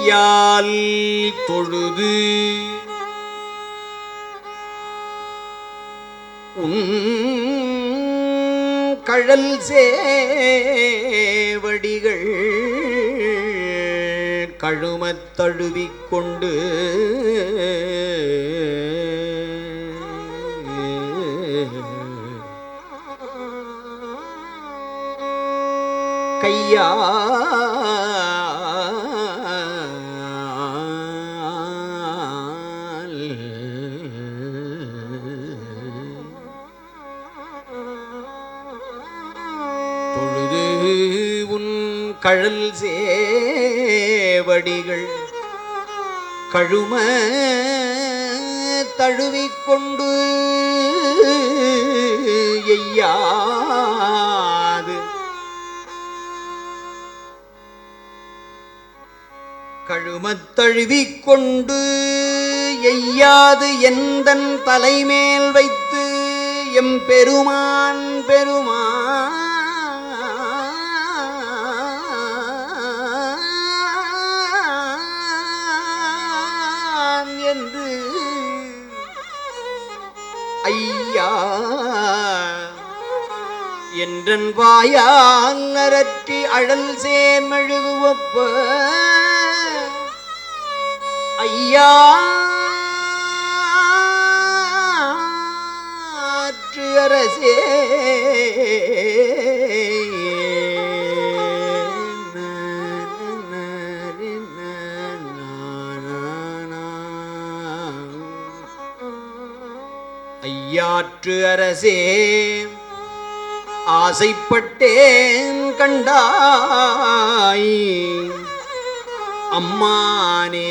கையால் தொழுது. கழல் சேவடிகள் கழுமத் தழுவிக்கொண்டு கையா உன் கழல் சேவடிகள் கழும தழுவிக்கொண்டு எய்யாது. கழுமத்தழுவிக்கொண்டு எய்யாது எந்தன் தலைமேல் வைத்து எம் பெருமான் பெருமான் என்று. ஐயா என்றன் வாயால் அரற்றி அழல் சேர்மெழுகு ஒப்ப. ஐயா அரசே. ஐயாற்று அரசே ஆசைப்பட்டேன் கண்டாய். அம்மானே